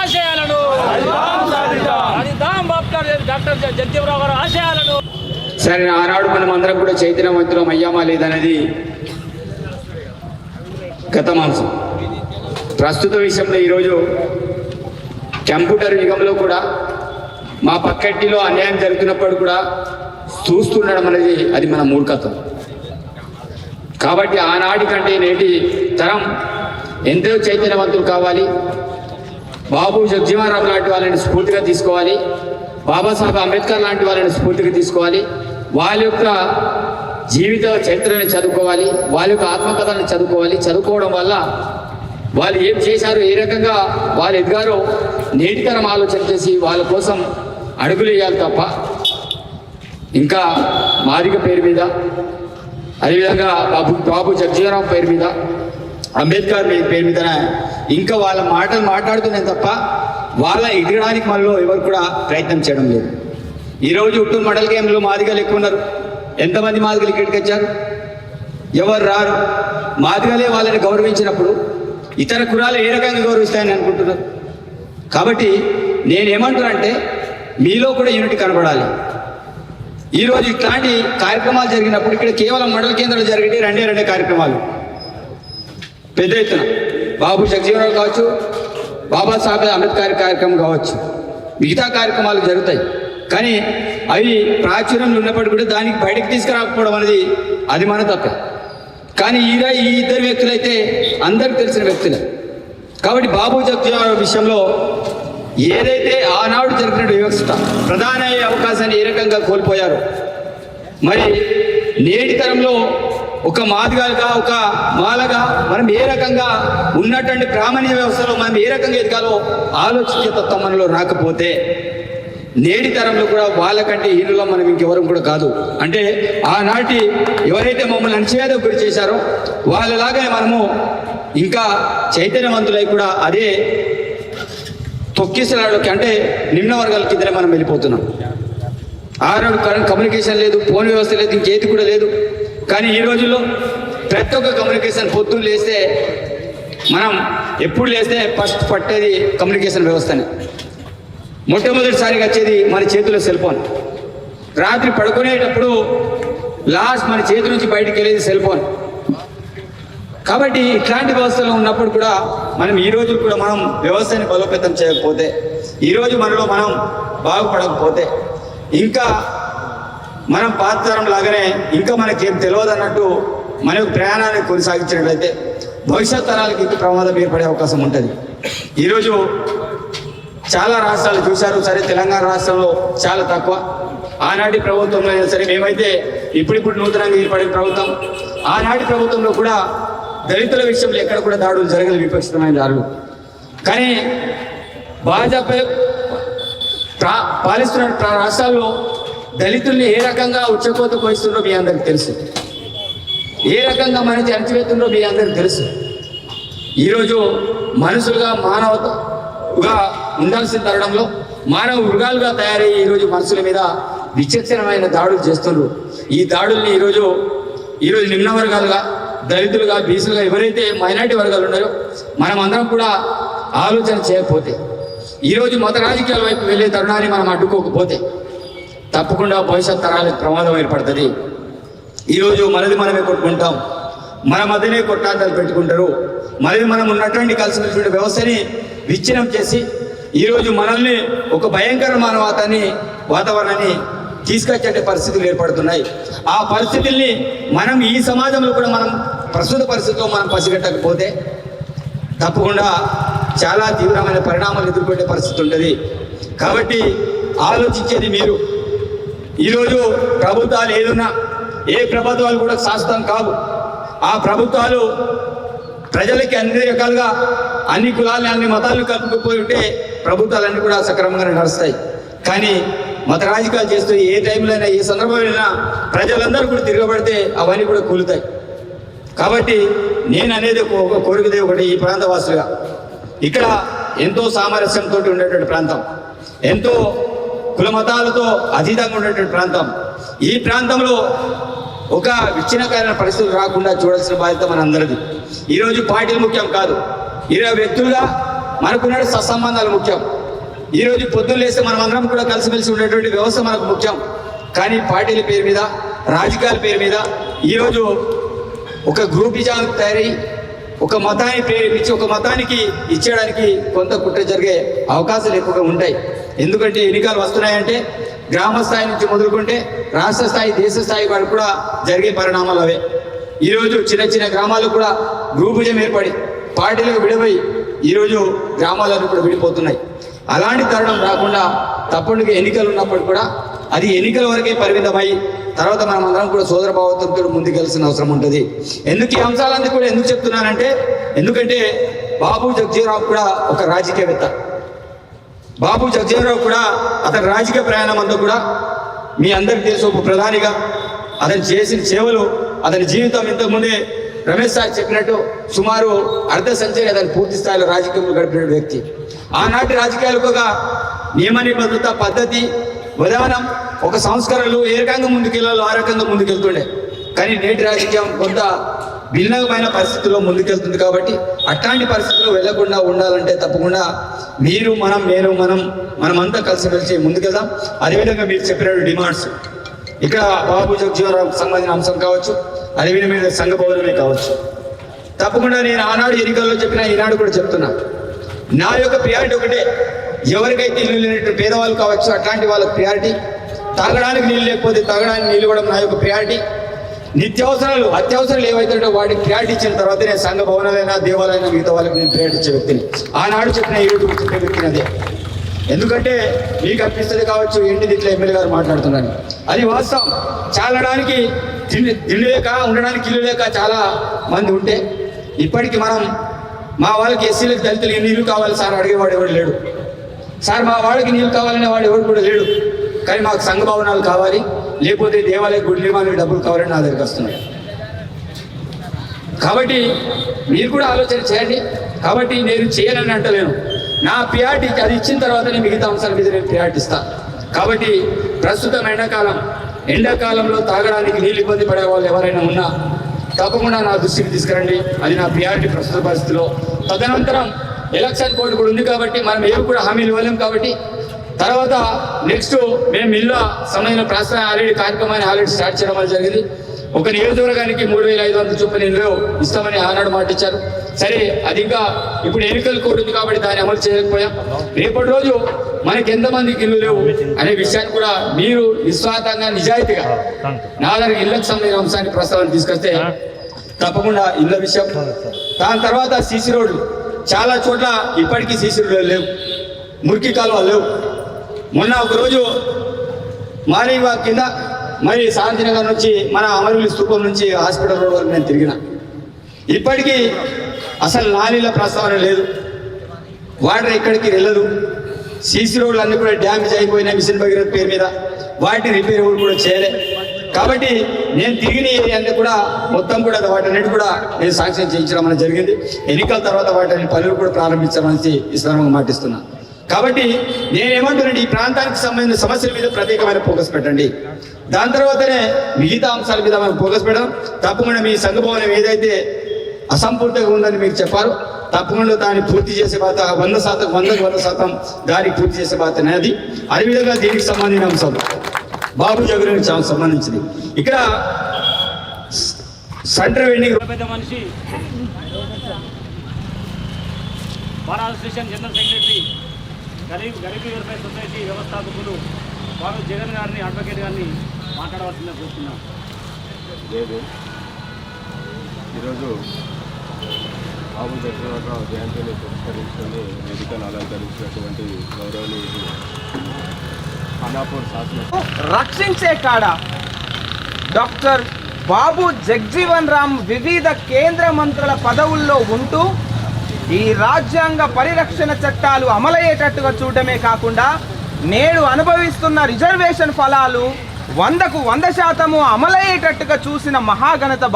ఆశయాలను doctor doctor గారు ఆశయాలను సరే ఆనాడు మనం అందరం కూడా చైతన్యవంతులం అయ్యామా లేదనేది గతమాంసం ప్రస్తుత విషయంలో ఈరోజు కంప్యూటర్ యుగంలో కూడా మా పక్కటిలో అన్యాయం జరుగుతున్నప్పుడు కూడా చూస్తుండడం అనేది అది మన మూర్ఖత్వం. కాబట్టి ఆనాటి కంటే నేటి తరం ఎంతో చైతన్యవంతులు కావాలి. బాబు జగ్జీవనరామ్ లాంటి వాళ్ళని స్ఫూర్తిగా తీసుకోవాలి. బాబాసాహెబ్ అంబేద్కర్ లాంటి వాళ్ళని స్ఫూర్తిగా తీసుకోవాలి. వాళ్ళ యొక్క జీవిత చరిత్రని చదువుకోవాలి. వాళ్ళ యొక్క ఆత్మకథలను చదువుకోవాలి. చదువుకోవడం వల్ల వాళ్ళు ఏం చేశారు ఏ రకంగా వాళ్ళు ఎదిగారో నేటితరం ఆలోచన చేసి వాళ్ళ కోసం అడుగులు వేయాలి తప్ప ఇంకా మాదిక పేరు మీద అదేవిధంగా బాబు బాబు జగ్జీవనరామ్ పేరు మీద అంబేద్కర్ మీ- పేరు మీద ఇంకా వాళ్ళ మాటలు మాట్లాడుతున్నాయి తప్ప వాళ్ళ ఎదగడానికి మనలో ఎవరు కూడా ప్రయత్నం చేయడం లేదు. ఈరోజు ఉట్టు మడల్ గేమ్లో మాదిగలు ఎక్కువ ఉన్నారు. ఎంతమంది మాదిగలు ఇక్కడికి వచ్చారు? ఎవరు రారు? మాదిగలే వాళ్ళని గౌరవించినప్పుడు ఇతర కులాలు ఏ రకంగా గౌరవిస్తాయని అనుకుంటున్నారు? కాబట్టి నేనేమంటున్నానంటే మీలో కూడా యూనిటీ కనబడాలి. ఈరోజు ఇట్లాంటి కార్యక్రమాలు జరిగినప్పుడు ఇక్కడ కేవలం మండల కేంద్రాలు జరిగే రెండే రెండే కార్యక్రమాలు. పెద్ద ఎత్తున బాబు జగజీవనరావు కావచ్చు బాబాసాహెబ్ అంబేద్కర్ కార్యక్రమం కావచ్చు మిగతా కార్యక్రమాలు జరుగుతాయి. కానీ అవి ప్రాచుర్యంలో ఉన్నప్పటికీ కూడా దానికి బయటకు తీసుకురాకపోవడం అనేది అది మన తప్పే. కానీ ఈ ఈ ఇద్దరు వ్యక్తులైతే అందరికి తెలిసిన వ్యక్తులే. కాబట్టి బాబు జగజీవనరావు విషయంలో ఏదైతే ఆనాడు జరిగిన వ్యవస్థ ప్రధాన అయ్యే అవకాశాన్ని ఏ రకంగా కోల్పోయారు మరి నేటి తరంలో ఒక మాదిగాలుగా ఒక మాలగా మనం ఏ రకంగా ఉన్నటువంటి ప్రామాణ్య వ్యవస్థలో మనం ఏ రకంగా ఎదగాలో ఆలోచించే తత్వం మనలో రాకపోతే నేటి తరంలో కూడా వాళ్ళకంటే హీరోలో మనం ఇంకెవరం కూడా కాదు. అంటే ఆనాటి ఎవరైతే మమ్మల్ని అణచివేదకు గురి చేశారో వాళ్ళలాగా మనము ఇంకా చైతన్యవంతులై కూడా అదే తొక్కిసలాడకి అంటే నిమ్న వర్గాల కిందనే మనం వెళ్ళిపోతున్నాం. ఆనాడు కరెంట్ కమ్యూనికేషన్ లేదు ఫోన్ వ్యవస్థ లేదు ఇంకేది కూడా లేదు. కానీ ఈ రోజుల్లో ప్రతి ఒక్క కమ్యూనికేషన్ పొద్దున్న లేస్తే మనం ఎప్పుడు లేస్తే ఫస్ట్ పట్టేది కమ్యూనికేషన్ వ్యవస్థని. మొట్టమొదటిసారిగా వచ్చేది మన చేతిలో సెల్ ఫోన్. రాత్రి పడుకునేటప్పుడు లాస్ట్ మన చేతి నుంచి బయటికి వెళ్ళేది సెల్ ఫోన్. కాబట్టి ఇట్లాంటి వ్యవస్థలో ఉన్నప్పుడు కూడా మనం ఈ రోజు కూడా మనం వ్యవస్థని బలోపేతం చేయకపోతే ఈరోజు మనలో మనం బాగుపడకపోతే ఇంకా మనం పాత తరం లాగానే ఇంకా మనకేం తెలియదు అన్నట్టు మన యొక్క ప్రయాణాన్ని కొనసాగించినట్లయితే భవిష్యత్ తరాలకి ప్రమాదం ఏర్పడే అవకాశం ఉంటుంది. ఈరోజు చాలా రాష్ట్రాలు చూశారు సరే తెలంగాణ రాష్ట్రంలో చాలా తక్కువ. ఆనాటి ప్రభుత్వంలో అయినా సరే మేమైతే ఇప్పుడిప్పుడు నూతనంగా ఏర్పడిన ప్రభుత్వం. ఆనాటి ప్రభుత్వంలో కూడా దళితుల విషయంలో ఎక్కడ కూడా దాడులు జరగలేదు విపక్షమైన దాడులు. కానీ భాజపా ప్రా పాలిస్తున్న రాష్ట్రాల్లో దళితుల్ని ఏ రకంగా ఉచ్చకోత పోయిస్తుందో మీ అందరికి తెలుసు. ఏ రకంగా మనకి అణచివేస్తుందో మీ అందరికి తెలుసు. ఈరోజు మనుషులుగా మానవతగా ఉండాల్సిన తరుణంలో మానవ మృగాలుగా తయారయ్యి ఈరోజు మనుషుల మీద విచక్షణమైన దాడులు చేస్తున్నారు ఈ దాడుల్ని ఈరోజు ఈరోజు నిమ్న వర్గాలుగా దళితులుగా బీసీలుగా ఎవరైతే మైనార్టీ వర్గాలు ఉన్నారో మనం అందరం కూడా ఆలోచన చేయకపోతే ఈరోజు మత రాజకీయాల వైపు వెళ్ళే తరుణాన్ని మనం అడ్డుకోకపోతే తప్పకుండా భవిష్యత్ తరాలకు ప్రమాదం ఏర్పడుతుంది. ఈరోజు మనది మనమే కొట్టుకుంటాం మన మధ్యనే కొట్టాటలు పెట్టుకుంటారు. మనది మనం ఉన్నటువంటి కలిసినటువంటి వ్యవస్థని విచ్ఛిన్నం చేసి ఈరోజు మనల్ని ఒక భయంకర మానవాతాన్ని వాతావరణాన్ని తీసుకొచ్చే పరిస్థితులు ఏర్పడుతున్నాయి. ఆ పరిస్థితుల్ని మనం ఈ సమాజంలో కూడా మనం ప్రస్తుత పరిస్థితుల్లో మనం పసిగట్టకపోతే తప్పకుండా చాలా తీవ్రమైన పరిణామాలు ఎదుర్కొనే పరిస్థితి ఉంటుంది. కాబట్టి ఆలోచించేది మీరు. ఈరోజు ప్రభుత్వాలు ఏదున్నా ఏ ప్రభుత్వాలు కూడా శాశ్వతం కావు. ఆ ప్రభుత్వాలు ప్రజలకి అన్ని రకాలుగా అన్ని కులాలని అన్ని మతాలను కలుపుకుపోయి ఉంటే ప్రభుత్వాలన్నీ కూడా సక్రమంగా నడుస్తాయి. కానీ మత రాజకీయాలు చేస్తూ ఏ టైంలో అయినా ఏ సందర్భంలో ప్రజలందరూ కూడా తిరగబడితే అవన్నీ కూడా కూలుతాయి. కాబట్టి నేను అనేది ఒక- కోరికదే ఒకటి ఈ ప్రాంతవాసులుగా. ఇక్కడ ఎంతో సామరస్యంతో ఉండేటువంటి ప్రాంతం. ఎంతో కులమతాలతో అతీతంగా ఉండేటువంటి ప్రాంతం. ఈ ప్రాంతంలో ఒక విచ్ఛిన్నకరమైన పరిస్థితులు రాకుండా చూడాల్సిన బాధ్యత మన అందరిది ఈరోజు పార్టీలు ముఖ్యం కాదు. ఇరవై వ్యక్తులుగా మనకున్న సత్సంబంధాలు ముఖ్యం. ఈరోజు పొద్దున్న లేస్తే మనం అందరం కూడా కలిసిమెలిసి ఉండేటువంటి వ్యవస్థ మనకు ముఖ్యం. కానీ పార్టీల పేరు మీద రాజకీయాల పేరు మీద ఈరోజు ఒక గ్రూపిజానికి తయారై ఒక మతాన్ని ప్రేరేపించి ఒక మతానికి ఇచ్చేయడానికి కొంత కుట్ర జరిగే అవకాశాలు ఎక్కువగా ఉంటాయి. ఎందుకంటే ఎన్నికలు వస్తున్నాయంటే గ్రామ స్థాయి నుంచి మొదలుకుంటే రాష్ట్ర స్థాయి దేశ స్థాయి వరకు కూడా జరిగే పరిణామాలు అవే. ఈరోజు చిన్న చిన్న గ్రామాలు కూడా గ్రూపుజం ఏర్పడి పార్టీలకు విడిపోయి ఈరోజు గ్రామాలను కూడా విడిపోతున్నాయి. అలాంటి తరుణం రాకుండా తప్పనిగా ఎన్నికలు ఉన్నప్పుడు కూడా అది ఎన్నికల వరకే పరిమితమై తర్వాత మనం అందరం కూడా సోదర భావతంతో ముందుకెళ్ళాల్సిన అవసరం ఉంటుంది. ఎందుకు ఈ అంశాలన్నీ కూడా ఎందుకు చెప్తున్నానంటే ఎందుకంటే బాబు జగ్జీరావు కూడా ఒక రాజకీయవేత్త. బాబు జగజీవరావు కూడా అతని రాజకీయ ప్రయాణం అంతా కూడా మీ అందరి తెలుసు ఒక ప్రధానిగా. అతను చేసిన సేవలు అతని జీవితం ఇంతకుముందే రమేష్ సార్ చెప్పినట్టు సుమారు అర్ధ సంచరి అతని పూర్తి స్థాయిలో రాజకీయంలో గడిపిన వ్యక్తి. ఆనాటి రాజకీయాలకు ఒక నియమ నిబద్ధత పద్ధతి విధానం ఒక సంస్కరణలు ఏ రకంగా ముందుకెళ్ళాలో ఆ రకంగా ముందుకెళ్తుండే. కానీ నేటి రాజకీయం కొంత భిన్నమైన పరిస్థితుల్లో ముందుకెళ్తుంది కాబట్టి అట్లాంటి పరిస్థితుల్లో వెళ్ళకుండా ఉండాలంటే తప్పకుండా మీరు మనం నేను మనం మనమంతా కలిసిమెలిసి ముందుకెళ్దాం. అదేవిధంగా మీరు చెప్పిన డిమాండ్స్. ఇక్కడ బాబు జగ్జీవరావు సంబంధించిన అంశం కావచ్చు అదేవిధంగా మీద సంఘ భవనమే కావచ్చు. తప్పకుండా నేను ఆనాడు ఎన్నికల్లో చెప్పిన ఈనాడు కూడా చెప్తున్నా. నా యొక్క ప్రియారిటీ ఒకటే. ఎవరికైతే ఇల్లు లేనట్టు పేదవాళ్ళు కావచ్చు అట్లాంటి వాళ్ళకి ప్రియారిటీ తాగడానికి నీళ్ళు లేకపోతే తాగడానికి నీళ్ళు ఇవ్వడం నా యొక్క ప్రియారిటీ నిత్యావసరాలు అత్యవసరాలు ఏవైతే వాటికి ప్రియారిటీ ఇచ్చిన తర్వాత నేను సంఘ భవనాలైనా దేవాలైనా మిగతా వాళ్ళకి నేను ప్రియారిటీ ఇచ్చే వ్యక్తిని. ఆనాడు చెప్పిన ఈ రోజు చెప్పే వ్యక్తిని అదే. ఎందుకంటే మీకు అనిపిస్తుంది కావచ్చు ఏంటిది ఇట్లా ఎమ్మెల్యే గారు మాట్లాడుతున్నాను అది వాస్తవం. చాలడానికి తిండి తిండి లేక ఉండడానికి ఇల్లు లేక చాలా మంది ఉంటే ఇప్పటికీ మనం మా వాళ్ళకి ఎస్సీలకు దళితులకి ఇల్లు కావాలి సార్ అడిగేవాడు ఎవడు లేడు. సార్ మా వాళ్ళకి నీళ్ళు కావాలనే వాడు ఎవడు కూడా లేడు. కానీ మాకు సంఘ భవనాలు కావాలి లేకపోతే దేవాలయ గుడి నిర్మాణానికి డబ్బులు కావాలని నా దగ్గరికి వస్తున్నాయి కాబట్టి మీరు కూడా ఆలోచన చేయండి. కాబట్టి నేను చేయనని అంటలేను. నా ప్రియారిటీ అది ఇచ్చిన తర్వాతనే మిగతా అంశాల మీద నేను ప్రియారిటీ ఇస్తాను కాబట్టి ప్రస్తుతం ఎండాకాలం. ఎండాకాలంలో తాగడానికి నీళ్ళు ఇబ్బంది పడే వాళ్ళు ఎవరైనా ఉన్నా తప్పకుండా నా దృష్టికి తీసుకురండి. అది నా ప్రియారిటీ ప్రస్తుత పరిస్థితిలో. తదనంతరం ఎలక్షన్ కోడ్ కూడా ఉంది కాబట్టి మనం ఏవి కూడా హామీలు ఇవ్వలేము కాబట్టి తర్వాత నెక్స్ట్ మేము ఇల్లు సమయంలో ప్రాసన ఆల్రెడీ కార్యక్రమాన్ని ఆల్రెడీ స్టార్ట్ చేయడం జరిగింది. ఒక నియోజకవర్గానికి మూడు వేల ఐదు వందల చొప్పున ఇల్లు ఇస్తామని ఆనాడు మాట ఇచ్చారు. సరే అది ఇంకా ఇప్పుడు ఎన్నికలు కోడ్ ఉంది కాబట్టి దాన్ని అమలు చేయలేకపోయాం. రేపటి రోజు మనకి ఎంతమందికి ఇల్లు లేవు అనే విషయాన్ని కూడా మీరు నిస్వార్థంగా నిజాయితీగా నా దగ్గర ఇళ్ళకి సంబంధించిన అంశాన్ని ప్రస్తావన తీసుకొస్తే తప్పకుండా ఇళ్ళ విషయం. దాని తర్వాత సీసీ రోడ్లు. చాలా చోట్ల ఇప్పటికీ సీసీ రోడ్లు లేవు. మురికి కాలువలు లేవు. మొన్న ఒకరోజు మార్నింగ్ వాక్ కింద మరి శాంతినగర్ నుంచి మన అమరవీలి స్థూపం నుంచి హాస్పిటల్ రోడ్ వరకు నేను తిరిగిన. ఇప్పటికీ అసలు నాలీల ప్రస్తావన లేదు. వాటర్ ఎక్కడికి వెళ్ళదు. సీసీ రోడ్లు అన్ని కూడా డ్యామేజ్ అయిపోయినాయి మిషన్ భగీరథ పేరు మీద. వాటి రిపేర్ కూడా చేయలే. కాబట్టి నేను తిరిగిన ఏరియాన్ని కూడా మొత్తం కూడా వాటన్నిటి కూడా నేను సాంక్షన్ చేయించడం అనేది జరిగింది. ఎన్నికల తర్వాత వాటిని పనులు కూడా ప్రారంభించమని ఈ సందర్భంగా మాటిస్తున్నాను కాబట్టి నేనేమంటున్నాను ఈ ప్రాంతానికి సంబంధించిన సమస్యల మీద ప్రత్యేకమైన ఫోకస్ పెట్టండి. దాని తర్వాతనే మిగతా అంశాల మీద మనం ఫోకస్ పెట్టడం. తప్పకుండా మీ సంఘ భవనం ఏదైతే అసంపూర్తిగా ఉందని మీకు చెప్పారు తప్పకుండా దాన్ని పూర్తి చేసే బాధ వంద శాతం వందకు వంద శాతం దానికి పూర్తి చేసే బాధ అనేది అదేవిధంగా దీనికి సంబంధించిన అంశం బాబు జగన్ సంబంధించింది ఇక్కడ సెంటర్ వెండింగ్ పెద్ద మనిషి. Association general secretary. Garib Garibi welfare society వ్యవస్థాపకులు వారు జగన్ గారిని అడ్వకేట్ గారిని మాట్లాడవలసిందిగా కోరుతున్నాం. లేదు. ఈరోజు బాబు దర్శనరావు జయంతిని పురస్కరించుకొని వేదికను అలంకరించినటువంటి గౌరవనీయులు ఖానాపూర్ శాసన రక్షించే కాడ డాక్టర్ బాబు జగ్జీవన్ రామ్ వివిధ కేంద్ర మంత్రుల పదవుల్లో ఉంటూ ఈ రాజ్యాంగ పరిరక్షణ చట్టాలు అమలయ్యేటట్టుగా చూడటమే కాకుండా నేడు అనుభవిస్తున్న రిజర్వేషన్ ఫలాలు వందకు వంద శాతము అమలయ్యేటట్టుగా చూసిన మహాఘనత